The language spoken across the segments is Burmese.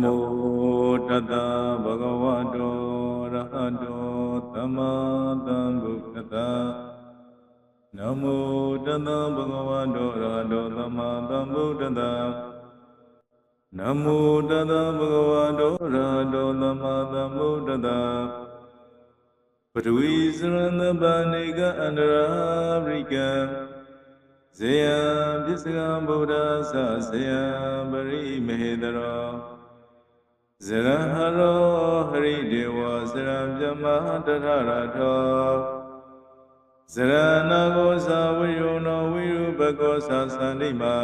မောတတဗဂဝတောရဟတောသမ္မာသမ္ဗုဒ္ဓတ္တနမောတတဗဂဝတောရဟတောသမ္မာသမ္ဗုဒ္ဓတ္တနမောတတဗဂဝတောရဟတောသမ္မာသမ္ဗုဒ္ဓတ္တပထဝီစရဏပဏိကအန္တရာပရိကံဇေယံပစ္စကံဗုဒ္ဓသဇေယံပရိမေဟတရော ဇရဟရောဟရိဒေဝဇရံပြမတထရထောဇရဏကောသဝိရုဏဝိရုပကောသသန္တိမာ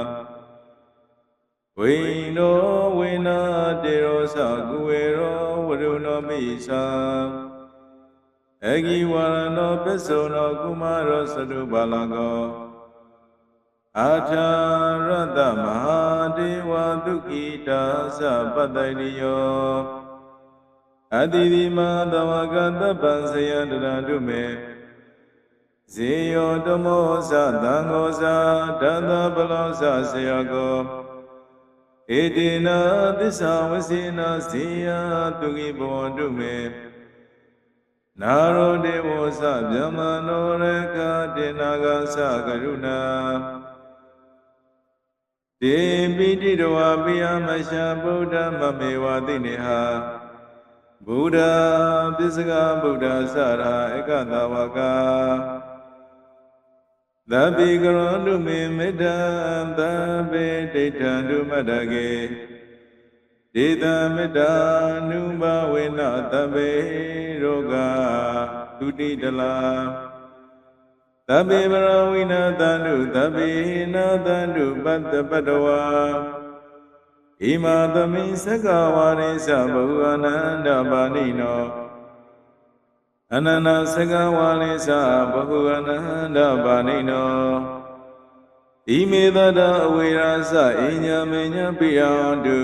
ဝိနောဝိနာတေရောသကုဝေရောဝရုဏမိသအဂိဝရဏောပစ္စုံနောကုမာရောသတုပါလကော အာထာရတ္တမဟာဒေဝဒုက္ခိတာသပတ္တိရိယောအတိဒီမသဝကတပ္ပံဇယတရတုမေဇေယောတမောသသံဃောသတတပလောသဆယကောဧတေနသစ္စာဝစေနဇေယတုခိဘောတုမေနာရောဒေဝသဗြဟ္မနောရကတေနာဂသကရုဏာ တေပိတိတဝပိယမရှာဗုဒ္ဓမမေဝတိနေဟာဗုဒ္ဓပစ္စကဗုဒ္ဓသရာဧကတဝကသဗ္ဗေကရောတုမေမေတ္တသဗ္ဗေဒိဋ္ဌံတုမတ္တကေဒေတမေတ္တာနုဘဝေနသဗ္ဗေရောဂဒုတိတလာ သဗ္ဗေပရဝိနာတန္တုသဗ္ဗေနာတန္တုပတ္တပတ္တဝါဣမာသမိသက္ကဝါရိသဘဟုအနန္တပါဏိနောအနန္တသက္ကဝါရိသဘဟုအနန္တပါဏိနောဣမေတတအဝေရာသအညမေညပိယံတု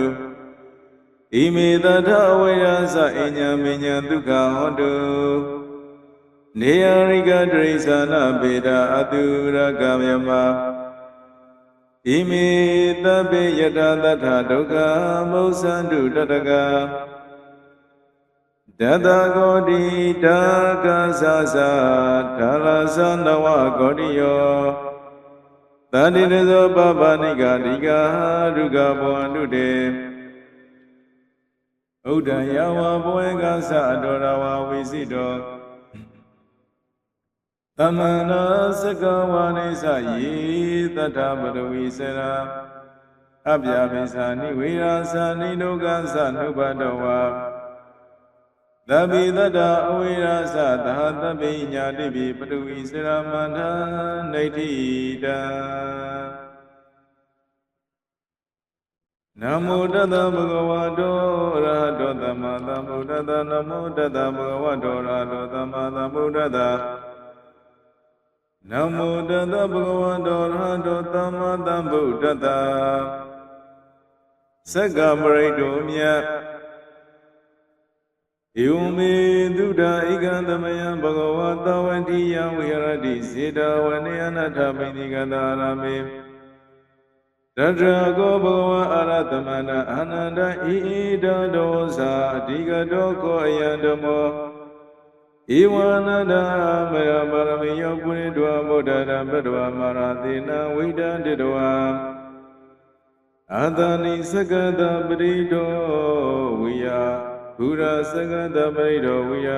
ဣမေတထဝေရသအညမေညာဒုက္ခဟောတု နေယရိကတရိသနာပေတာအတုရကမြမဣမေတပေယတတထဒုက္ခမௌသန္တုတတကတတကောတိတာကသသထာလသနဝကောတိယောတတိရဇောပပနိကတိကာဒုက္ခဘောအနုတေဥဒ္ဒယဝဘဝေကသအတောရဝဝိစိတော သမန္နာစကဝါနိသယေတထပရဝိစရာအပြာပိသနိဝေရာသနိဒုက္ခသနုပတောဝါသဗ္ဗိတတအဝေရာသသဟတပိညာတိပိပရဝိစရာမန္တနေတိတံနမောတတဗုဒ္ဓဝါတောရဟတောသမ္မာသမ္ဗုဒ္ဓတနမောတတဗုဒ္ဓဝါတောရဟတောသမ္မာသမ္ဗုဒ္ဓတ နမောတတဗုဒ္ဓဝါတောရဟတောသမ္မာသမ္ဗုဒ္ဓတသက္ကပရိတောမြတ်ဧဝမေသုဒ္ဓဧကံသမယံဘဂဝါတဝတိယဝိရတိစေတဝနေအနထမိနိကတာရမေတတရာကောဘဂဝံအာရသမဏအာနန္ဒဣဣတဒောသာအဓိကတောကောအယံဓမ္မော ဧဝနန္ဒမယပါရမေယောပုရိတောဗုဒ္ဓရံပတဝမာရသေနဝိဒံတေတဝံအာသနိသကတပရိတောဝိယဘုရားသကတပရိတောဝိယ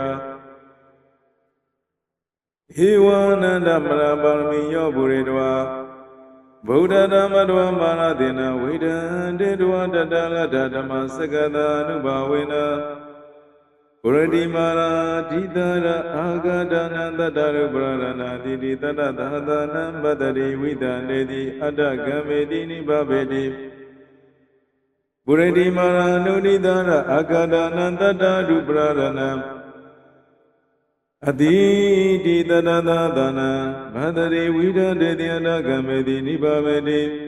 ဧဝနန္ဒမရပါရမေယောပုရိတောဗုဒ္ဓဓမ္မတဝမာရတိနဝိဒံတေတဝတတလတဓမ္မစကတာနုဘဝေနပု ရတိမာရာဓိတရအာဂဒနတတရုပရဏာတိတိတတသဟတနံပတတိဝိတံနေတိအတ္တဂမေတိနိဗ္ဗေတိပုရတိမာရာနုနိတရအာဂဒနတတရုပရဏံအတိတိတတသသနာဘဒရေဝိဒတေတယနာကမေတိနိဗ္ဗမေတိ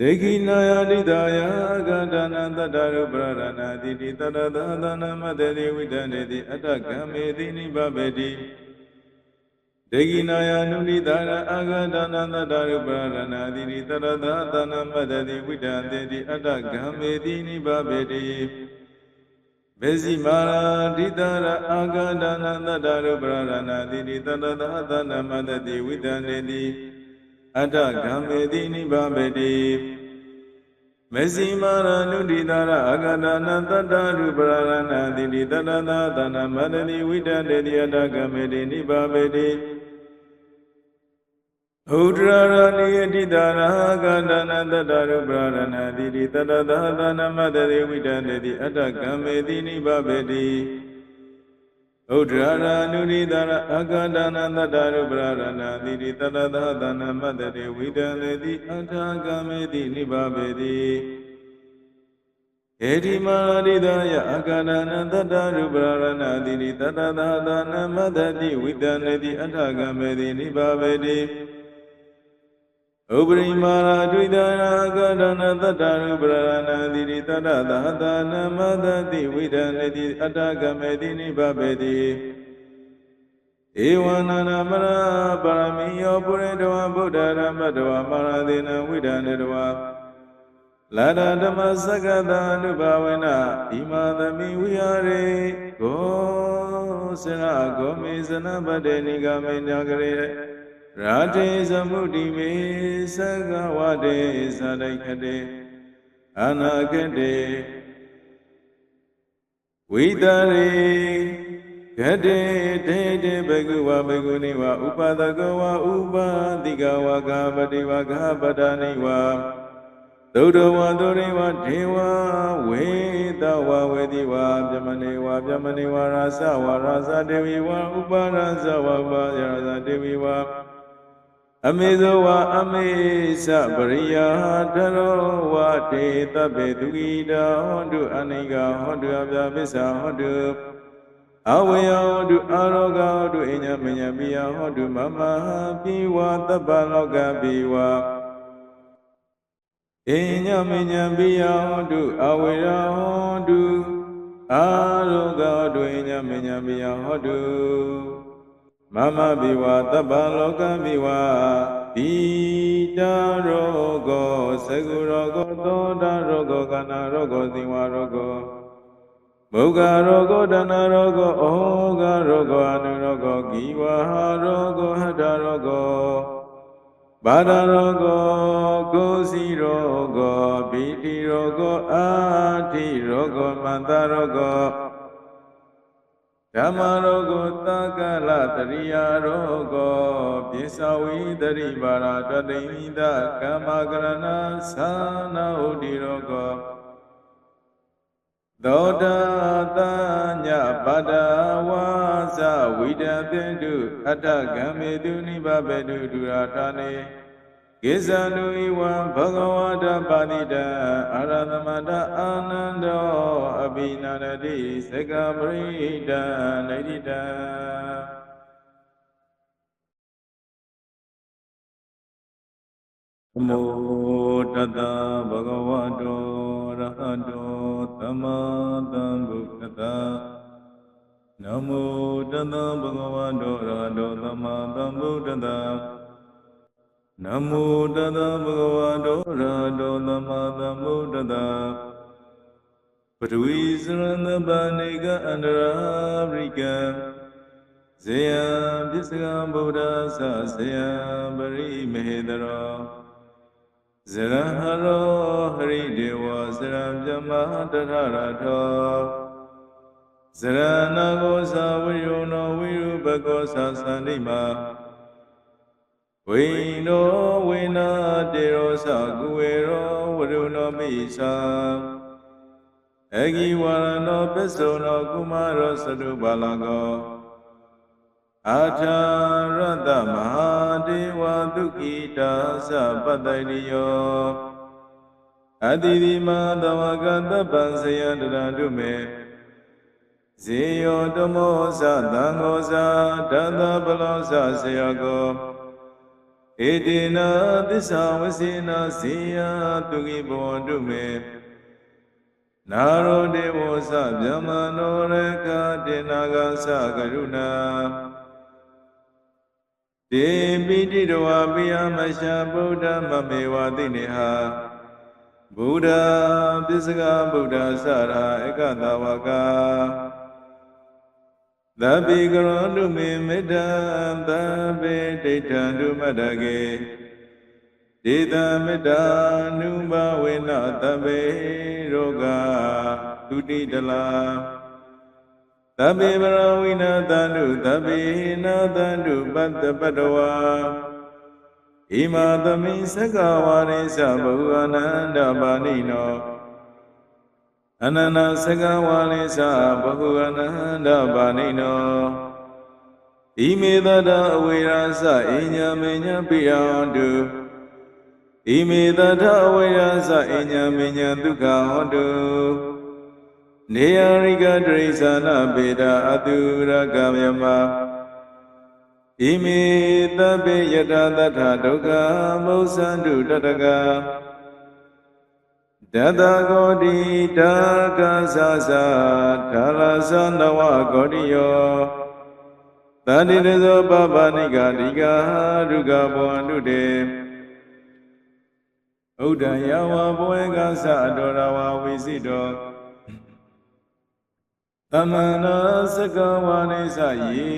ဒေခိနာယတိတာယအကန္တနာတတရုပရဏာတိတိတတသသနာမတရေဝိဒနေတိအတ္တကမေတိနိဗ္ဗမေတိဒေဂိနာယနုနိတာရအာဂဒနာသတ္တရုပရဏာတိရိတရသသနမတ္တိဝိတံတေတိအတ္တဂံမေတိနိဗ္ဗဗေတိဘေစီမာရာဒိတာရအာဂဒနာသတ္တရုပရဏာတိရိတရသသနမတ္တိဝိတံတေတိ အတ္တဂံမေတိနိဗ္ဗဗေတိမစီမာရနုဒိတာရအာဂဒနာတတ္တရူပရဏာတိတိတတသာသနာမတတိဝိတတေတိအတ္တကမေတိနိဗ္ဗာပေတိဥဒရရဏိယတိတာရအာဂဒနာတတ္တရူပရဏာတိတိတတသာသနာမတတိဝိတတေတိအတ္တကမေတိနိဗ္ဗာပေတိ ဥဒရရနုဒိတာရအာဂဒနာတတ္တရူပရဏာတိတိတတသာသနာမတတိဝိတတေတိအတ္တကမေတိနိဗ္ဗာပေတိဧတိမာရိဒယအကရဏတတ္တရူပရဏတိတိတတသာသနမတတိဝိတန္တိအထကမေတိနိဗ္ဗာပေတိ ဥပရိမာရဒွိတရာအကရဏတတ္တရူပရဏတိတိတတသာသနမတတိဝိတန္တိအထကမေတိနိဗ္ဗာပေတိဧဝနာနာမရပါရမီယောပုရိတဝဗုဒ္ဓရမတဝမာရသေနဝိဒန္တတဝလာဒဓမ္မစကတာအနုဘာဝေနဣမာသမိဝိဟာရေကိုစရဂောမေဇနပတေနိဂမေညာကရေ ရာတေသမုဒိမေသကဝတေသဒိခတေအနာကတေဝိတရေဂတေတေတေဘဂဝဘဂုနိဝဥပဒကဝဥပါတိကဝဂပတိဝဂပဒနိဝသုဒ္ဓဝသုရိဝဒေဝဝေတဝဝေတိဝပြမနေဝပြမနေဝရာဇဝရာဇဒေဝီဝဥပါရာဇဝပါရာဇဒေဝီဝ အမေဇဝအမေသပရိယာတရောဝတေတပေသူဂိတာဟောတုအနိကဟောတုအပြပစ္စာဟောတုအဝေယဟောတုအာရောဂဟောတုအညမညပိယဟောတုမမပိဝတပ္ပလောကပိဝဣညမညံပိယဟောတုအဝေရဟောတုအာရောဂဟောတုဣညမညံပိယဟောတု မမပိဝတပ္ပလောကပိဝပိတာရောဂောသကုရောဂောသောတာရောဂောကနာရောဂောသီဝရောဂောမုဂရောဂောဒနာရောဂောဩဃရောဂောအနုရောဂောဂီဝဟာရောဂောဟတရောဂောဘာဒရောဂောကိုစီရောဂောဘိတိရောဂောအာတိရောဂောမန္တရောဂော ဓမ္မရောဂောသကလတရိယာရောဂောပိသဝိတရိပါရတတိမိတကမ္မကရဏသာနာဥဒိရောဂောသောတာတညပါဒဝါဇဝိတသေတုအတ္တဂံမေတုနိဗ္ဗဗေတုဒုရာထာနေ ကိဇာနုဤဝံဘဂဝတာပါတိတံအာရသမတအာနန္ဒောအဘိနာရတိသကပရိဒံနေတိတံနမောတတဗဂဝတောရဟတောသမ္မာသမ္ဗုဒ္ဓတနမောတတဗဂဝတောရဟတောသမ္မာသမ္ဗုဒ္ဓတ နမောတတဗဂဝတောရဟတောသမ္မာသမ္ဗုဒ္ဓတပထဝီစရဏပါဏိကအန္တရာပရိကံဇေယံပစ္စကံဗုဒ္ဓသဇေယံပရိမေဟတရောဇရဟရောဟရိဒေဝဇရံပြမတထရထောဇရဏကောသာဝိယောနောဝိရုပကောသာသန္တိမာ ဝိနောဝိနာတေရောသကုဝေရောဝရုနောမိသာအဂိဝရနောပစ္စုံနောကုမရောသတုပါလကောအာထာရတမဟာဒေဝဒုက္ခိတာသပတ္တိယောအတိတိမသဝကတပ္ပံဇယတရတုမေဇေယောတမောသသံဃောသတတပလောသဇေယကော ဧတေနသစ္စာဝစေနဇေယတုကိဘောတုမေနာရောဒေဝသဗျမ္နောရခတေနာဂသကရုဏာတေပိတိတဝပိယမရှာဗုဒ္ဓမမေဝတိနေဟာဗုဒ္ဓပစ္စကဗုဒ္ဓစရာဧကတဝက သဗ္ဗေကရောတုမေမေတ္တံသဗ္ဗေဒိဋ္ဌံတုမတ္တကေဒေတံမေတ္တာနုဘဝေနသဗ္ဗေရောဂတုတိတလာသဗ္ဗေပရဝိနာတန္တုသဗ္ဗေနာတန္တုပတ္တပတ္တဝါဣမာသမိသက္ကဝါရိသဘဟုအနန္တပါဏိနော အနန္တသက္ကဝါရိသဘဟုအနန္တပါဏိနောဣမေတတအဝေရာသအိညာမေညာပိယံတုဣမေတတအဝေရာသအိညာမေညာဒုက္ခဟောတုနေယရိကတရိသနာပေတာအတုရကမြမဣမေတပိယတသတ္ထဒုက္ခမௌသန္တုတတက တတကောတိတာကသသထာလသန္တဝကောတိယောတတိရဇောပပနိကတိကာဒုက္ခဘောအတုတေဥဒ္ဒယဝဘဝေကသအတောရဝဝိစိတောသမန္နာစကဝါနိသယေ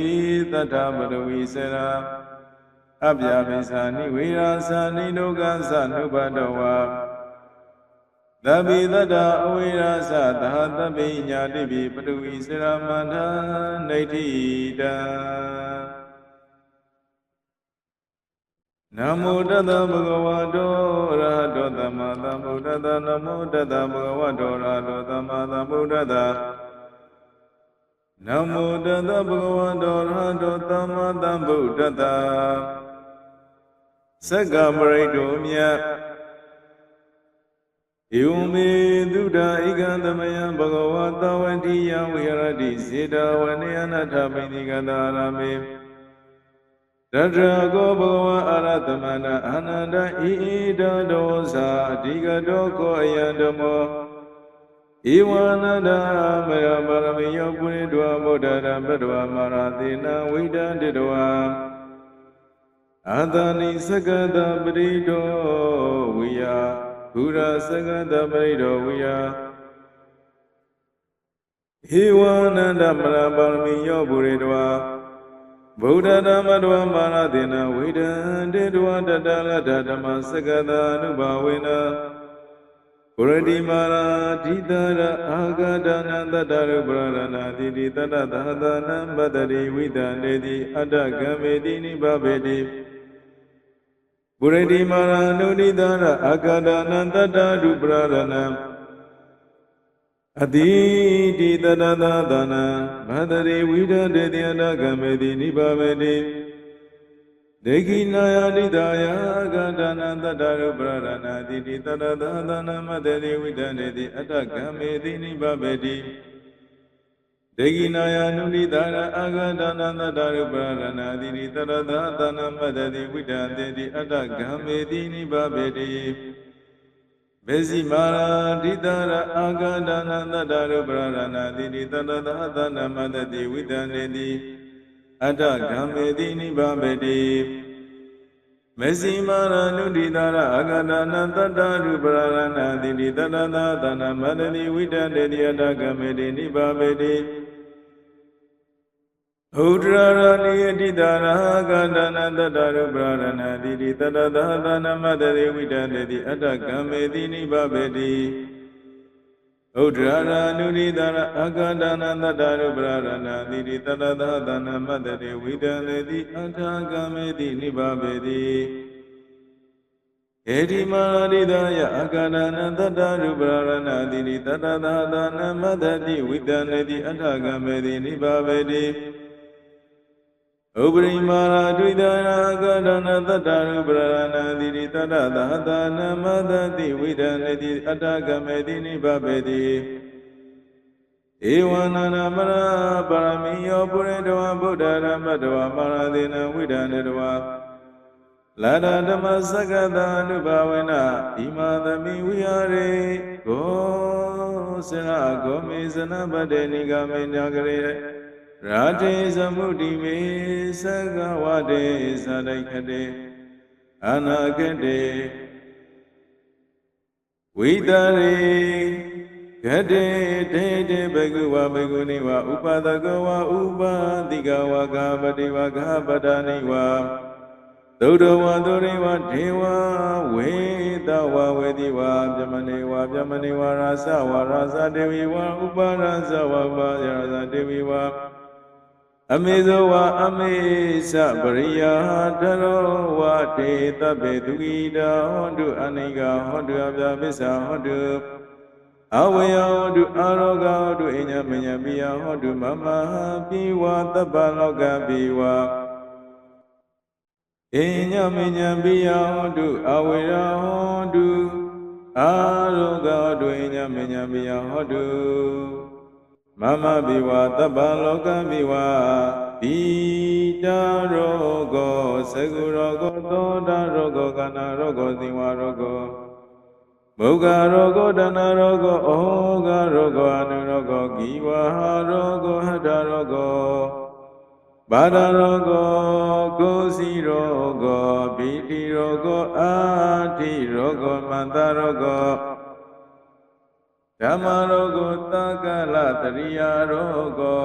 တတ္ထပရဝိစရာအပြာပိသနိဝေရာသနိဒုက္ခသနုပတောဝါ သဗ္ဗိတတ္တအဝေရာသသဟသဗ္ဗိညာတိပိပရဝိစရာမန္တနေတိတံနမောတတဗုဒ္ဓဝါတောရဟတောသမ္မာသမ္ဗုဒ္ဓတနမောတတဗုဒ္ဓဝါတောရဟတောသမ္မာသမ္ဗုဒ္ဓတနမောတတဗုဒ္ဓဝါတောရဟတောသမ္မာသမ္ဗုဒ္ဓတသက္ကပရိတ္တောမြတ် ဧဝမေသုဒ္ဓဧကံသမယံဘဂဝါသဝတိယဝိရတိစေတဝနေယနာထပိနိကတာရမေတတရာကောဘဂဝါအာရသမဏအာနန္ဒဣဣတဒောသာအဓိကတောခောအယံဓမ္မောဧဝနန္ဒမယပါရမေယောပုရိတဝဗုဒ္ဓရံပတ္တဝမာရသေနဝိဒံတိတဝံအာသနိသကတပရိတောဝိယ ဘုရသကတပရိတောဝိယဧဝနန္ဒမရပါရမေယောပုရိတဝဗုဒ္ဓဓမ္မတဝမာရသေနဝိဒံတေတဝတတလတဓမ္မစကတာအနုဘာဝေနပုရတိမာရာဓိတာရအာဂဒနာတတရုပရဏနာတိတိတတသဟတနံပတတိဝိတံတေတိအတ္တကမေတိနိဗ္ဗဗေတိ ပုရတိမာရာနုနိတာရအာဂဒနာတတရုပရဏနာအတိတိတတသသနာဘဒရေဝိဒတေတိအတ္တကမေတိနိဗ္ဗဗေတိဒေဂိနာယတိတာယကန္တနာတတ္တရုပရရဏတိတိတတသသနာမတေတိဝိဒနေတိအတ္တကမေတိနိဗ္ဗဗေတိ ဒေဂိနာယနုနိတာရအာဂန္တနာတတ္တရုပရရဏတိတိတတသသနာမတေတိဝိဒနေတိအတ္တကမေတိနိဗ္ဗဗေတိမေဇိမာရာဒိတာရအာဂန္တနာတတ္တရုပရရဏတိတိတတသသနာမတေတိဝိဒနေတိအတ္တကံမေတိနိဗ္ဗဗေတိမေဇိမာရနုဒိတာရအာဂတနာတတ္တရူပရရဏတိတိတတသာသနာမတတိဝိတတေတိအတ္တကံမေတိနိဗ္ဗဗေတိ ဥဒရရဏိယတိတာရအာဂတနာတတ္တရူပရရဏတိတိတတသာသနာမတတိဝိတတေတိအတ္တကံမေတိနိဗ္ဗဗေတိဥဒရရာနုရိတာရအာဂန္တနာတတရုပရရဏတိတိတတသသနာမတတေဝိတံလေတိအထာကမေတိနိဗ္ဗဗေတိဧတိမာရိဒယအာဂန္တနာတတရုပရရဏတိတိတတသသနာမတတိဝိတံလေတိအထာကမေတိနိဗ္ဗဗေတိ ဥပရိမာရာဒွိတရာကရဏတတ္တရူပရဏတိတိတတ္တသဟတနမတတိဝိဒနေတိအတ္တကမေတိနိဗ္ဗဗေတိဧဝနန္ဒမရပါရမီယောပုရိတဝဗုဒ္ဓရမတဝမာရသေနဝိဒနေတဝလာဒဓမ္မစကတအနုဘဝေနဣမာသမိဝိဟာရေဂောစရဂောမေဇနပတေနိဂမေညာကရေ ရရာတေသမုဒိမေသကဝတေသရိခတေအနာခတေဝိတရေဂတေတေတေဘဂဝဘဂုနိဝဥပဒကဝဥပါတိကဝကပတိဝကပဒနိဝသုဒ္ဓဝသုရိဝဒေဝဝေတဝဝေတိဝပြမနေဝပြမနေဝရာသဝရာသဒေဝီဝဥပါရသဝပါရာသဒေဝီဝ အမေဇောဝအမေသပရိယာတရောဝတေတဗေသူဂိတာဟောတုအနိကဟောတုအပြပစ္ဆာဟောတုအဝေယဟောတုအာရောဂဟောတုအညမညပိယဟောတုမမပိဝတပ္ပလောကပိဝအညမညပိယဟောတုအဝေယဟောတုအာရောဂဟောတုအညမညပိယဟောတု မမပိဝတပ္ပလောကပိဝပိတာရောဂောသကုရောဂောသောတာရောဂောကနာရောဂောဇိဝရောဂောမုဂရောဂောဒနာရောဂောဩဃရောဂောအနုရောဂောဂီဝဟာရောဂောဟတရောဂောဘာဒရောဂောကိုစီရောဂောဘိတိရောဂောအာတိရောဂောမန္တရောဂော ဓမ္မရောဂောတက္ကလတရိယာရောဂော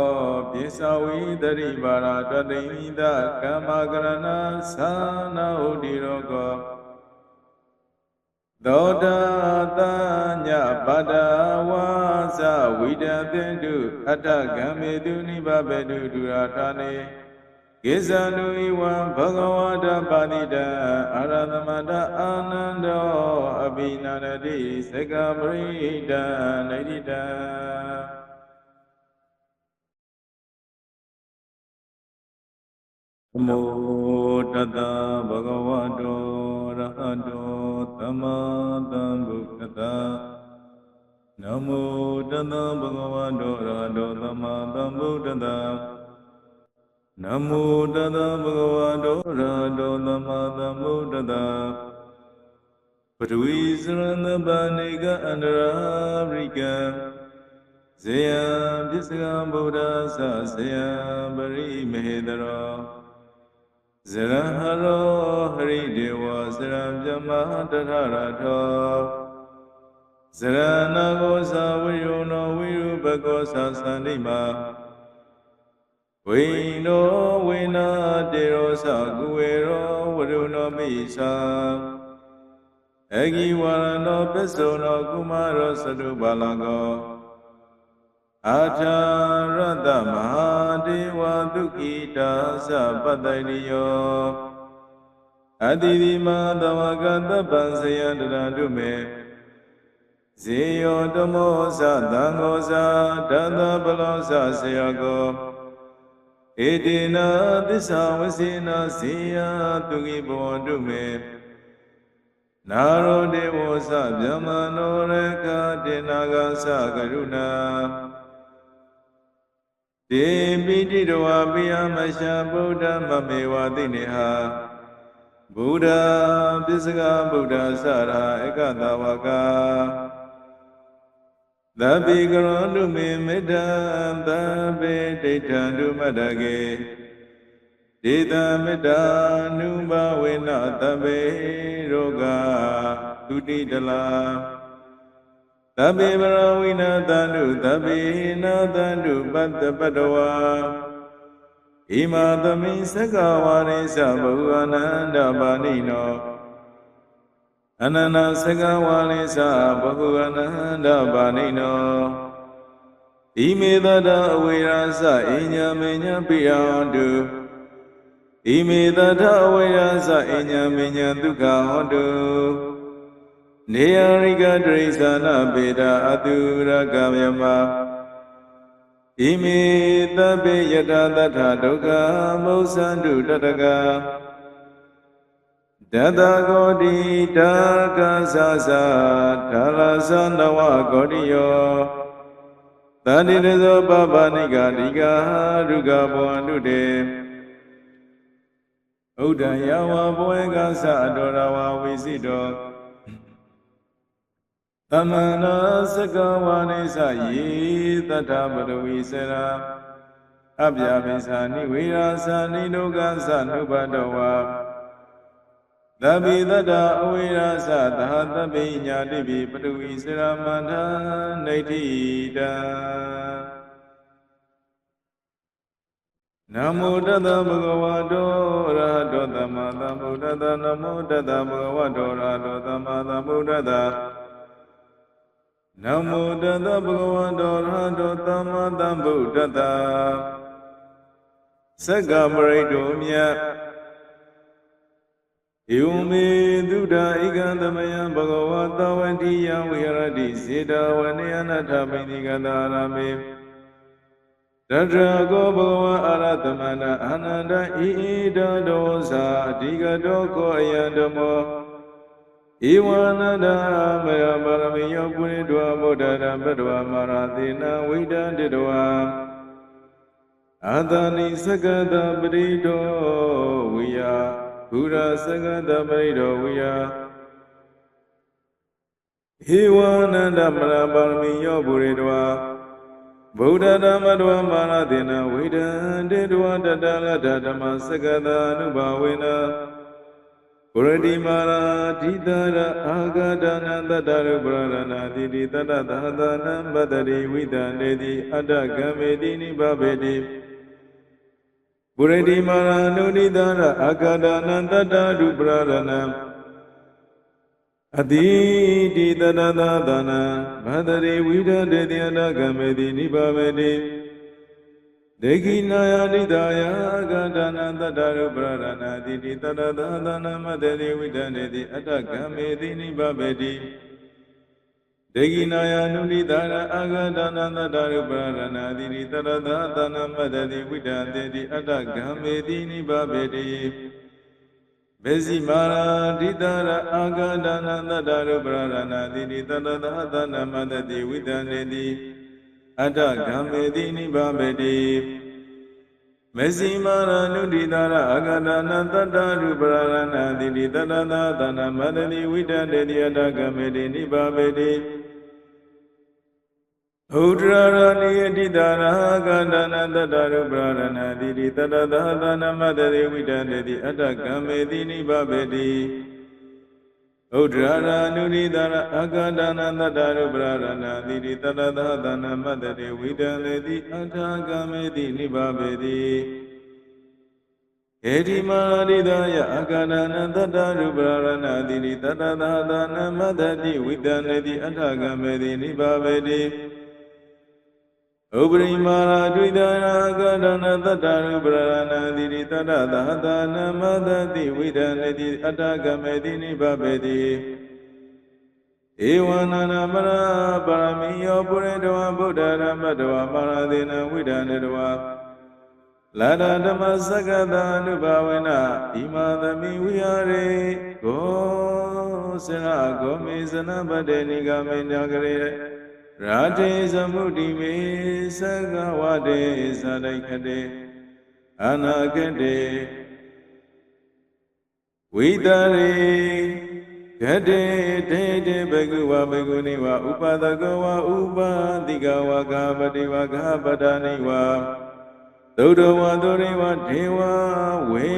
ပိသဝိတရိပါရတတိမိတကမ္မကရဏသာနာဟုတိရောဂောသောတာတညပတ္တဝါသဝိတတေတုအတ္တကံမေတုနိဗ္ဗဗေတုဒုရာထာနေ ကိစ္ဆနုဤဝံဘဂဝတာပါတိတအာရသမတအာနန္ဒောအဘိနာရတိသကပရိဒံနေတိတံနမောတတဗဂဝတောရဟတောသမ္မာသမ္ဗုဒ္ဓတ္တနမောတတဗဂဝတောရဟတောသမ္မာသမ္ဗုဒ္ဓတ္တ နမောတတဗဂဝတောရဟတောသမ္မာသမ္ဗုဒ္ဓတ္တပထဝီစရဏပါဏိကအန္တရာရိကံဇေယံပစ္စကံဗုဒ္ဓသဇေယံပရိမေဟတရောဇရဟရောဟရိဒေဝဇရံပြမတထရထောဇရဏကောသဝိယောနောဝိရုပကောသသန္တိမာ ဝိနောဝိနာတေရောသကုဝေရောဝရုဏောမိသာအဂိဝရနောပစ္စုံနောကုမရောသတုပါလကောအာထာရတမဟာဒေဝဒုက္ခိတာသပတ္တိယောအတိတိမသဝကတပံဇယတရတုမေဇေယောတမောသသံဃောသတတပလောသဆယကော ဧတေနသစ္စာဝစေနဇေယတုခိဘောတုမေနာရောဒေဝသဗျမနောရကတေနာဂသကရုဏာတေပိတိတဝါပိယမရှာဗုဒ္ဓမမေဝတိနေဟာဗုဒ္ဓပစ္စကဗုဒ္ဓသရာဧကတဝက သဗ္ဗေကရောတုမေမေတ္တံသဗ္ဗေဒိဋ္ဌံတုမတ္တကေဒေတမေတ္တာနုဘဝေနသဗ္ဗေရောဂသုတိတလာသဗ္ဗေပရဝိနာတန္တုသဗ္ဗေနာတန္တုပတ္တပတ္တဝါဣမာသမိသက္ကဝါရိသဘဟုအနန္တပါဏိနော အနန္တသက္ကဝါရိသဘဟုအနန္တပါဏိနောဣမေတတအဝေရာသအိညာမေညာပိယံတုဣမေတတအဝေရာသအိညာမေညာဒုက္ခဟောတုနေယရိကတရိသနာပေတာအတုရကမြမဣမေတပေယတတထဒုက္ခမௌသန္တုတတက တတကောတိတာကသသဒါလသနဝကောတိယောတန္တိရဇောပပနိကတိကရုကဘောအနုတေဥဒ္ဒယဝဘောေကသအတောရဝဝိစိတောသမန္နာစကဝါနိသယေတထပရဝိစရာအပြာပိစာနိဝေရာသာနိဒုက္ခသနုပတောဝါ သဗ္ဗိတ္တအဝိရာသသဟတပိညာတိပိပတုဝိစရမန္တနေတိတံနမောတတဗုဒ္ဓဝါဒောရဟတောသမ္မာသမ္ဗုဒ္ဓတနမောတတဗုဒ္ဓဝါဒောရဟတောသမ္မာသမ္ဗုဒ္ဓတနမောတတဗုဒ္ဓဝါဒောရဟတောသမ္မာသမ္ဗုဒ္ဓတသက္ကပရိတောမြတ် ဧဝမေသုဒ္ဓဧကံသမယံဘဂဝါတဝတိယဝိရတိစေတဝနေယနာထမိနိကတာရမေတတရာကောဘဂဝါအာရသမဏအာနန္ဒဣဣတဒောသာအဓိကတောကောအယံဓမ္မောဧဝနန္ဒမယပါရမေယောပုရိတဝဗုဒ္ဓရံပတ္တဝမာရသေနဝိဒံတေတဝံအာသနိစကတပရိတောဝိယ ဘုရားစကတပရိတောဝိယဧဝနန္ဒမရပါရမေယောပုရိတဝဗုဒ္ဓဓမ္မတဝမာရသေနဝိဒံတေတဝတတလတ္ထဓမ္မစကတာအနုဘာဝေနပုရတိမာရာဓိတာရအာဂဒနာတတရုပရဏနာတိတိတတသဟတနံပတရိဝိတံနေတိအတ္တကံမေတိနိဗ္ဗဗေတိ ပုရတိမာရာနုနိတာရအာဂဒနာတတရုပရဏနာအတိတိတတသသနာဘဒရေဝိဒတေတယနာကမေတိနိဗ္ဗဗေတိဒေဂိနာယနိဒာယကန္တနာတတရုပရဏာတိတိတတသသနာမတရေဝိဒနေတိအတ္တကမေတိနိဗ္ဗဗေတိ ဒေဂိနာယနုနိဒာရအာဂန္တနာတတရုပရဏာတိတိတတသသနာမတရေဝိဒနေတိအတ္တကမေတိနိဗ္ဗဗေတိမေဇိမာရာဒိတာရအာဂန္ဒနာတတရုပရဏာတိတိတတသသနာမတတိဝိဒနေတိအတ္တဂံမေတိနိဗ္ဗဗေတိမေဇိမာရနုဒိတာရအာဂန္ဒနာတတရုပရဏာတိတိတတသသနာမတတိဝိဒနေတိအတ္တဂံမေတိနိဗ္ဗဗေတိ ဥဒရရဏိယတိတာရကန္တနာတတရုပရဏာတိတိတတသသနာမတရေဝိတတေတိအတ္တကံမေတိနိဗ္ဗဗေတိဥဒရရဏုရိတာရအကန္တနာတတရုပရဏာတိတိတတသသနာမတရေဝိတတေတိအတ္တကံမေတိနိဗ္ဗဗေတိဧတိမာရိဒယအကန္တနာတတရုပရဏာတိတိတတသသနာမတတိဝိတတေတိအတ္တကံမေတိနိဗ္ဗဗေတိ ဥပရိမာရာဒွိတရာကတနာတတ္တရုပရဏံတိတိတတ္တသဟတနမတတိဝိဒနေတိအတ္တကမေတိနိဗ္ဗဗေတိဧဝနာနာမရပါရမီယောပုရိတဝဗုဒ္ဓရမတဝမာရသေနဝိဒနေတဝလာဒဓမ္မစကတအနုဘဝေနဣမာသမိဝိဟာရေကိုစရဂောမေဇနပတေနိဂမေညာကရေ ရာတေသမုဒိမေသက္ကဝတေသတိခတေအနာကတေဝိတရေဂတေတေတေဘဂဝဘဂုနိဝဥပဒကဝဥပါတိကဝဂပတိဝဂပဒနိဝသုဒ္ဓဝသုရိဝဒေဝဝေ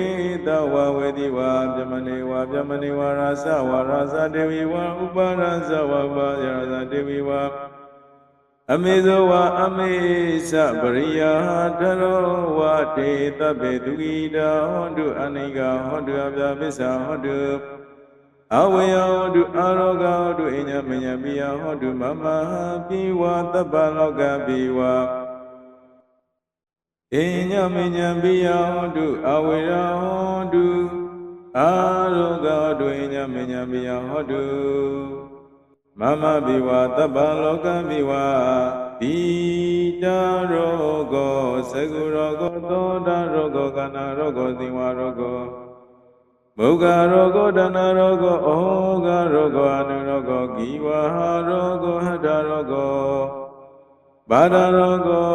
တဝဝေတိဝပြမနေဝပြမနေဝရာဇဝရာဇဒေဝီဝဥပါရဇဝပါယရာဇဒေဝီဝ အမေဇောဝအမေသပရိယာတရောဝတေတပေသူဂိတာဟောတုအနိကဟောတုအပြပစ္ဆာဟောတုအဝေယဟောတုအာရောဂဟောတုအညမညပိယဟောတုမမပိဝသဗ္ဗလောကပိဝအညမညပိယဟောတုအဝေယဟောတုအာရောဂဟောတုအညမညပိယဟောတု မမဘိဝသဗ္ဗလောကဘိဝပိတာရောဂောသကုရောဂောသောတာရောဂောကနာရောဂောသီဝရောဂောမုဂရောဂောဒနာရောဂောဩဃရောဂောအနုရောဂောဂီဝဟာရောဂောဟတရောဂောဘာဒရောဂော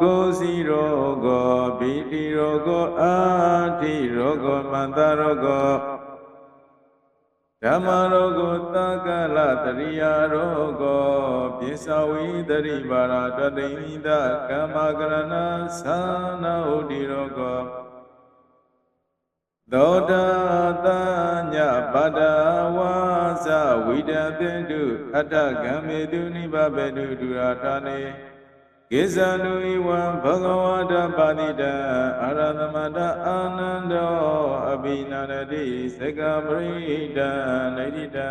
ကိုစီရောဂောဘိတိရောဂောအာတိရောဂောမန္တရောဂော ဓမ္မရောဂောသကလတရိယာရောဂောပြပိစ္ဆဝိတရိပါရာတတိမိတကမ္မကရဏသာနာဥဒိရောကောသောတာတညပါဒဝါဇဝိဒတေတုအတ္တကံမေတုနိဗ္ဗဗေတုဒုရာတာနေ ကိစ္ဆာနုဤဝံဘဂဝါဒပါတိတံအာရသမတအာနန္ဒောအဘိနာရတိသက္ကပရိဒံနေတိတံ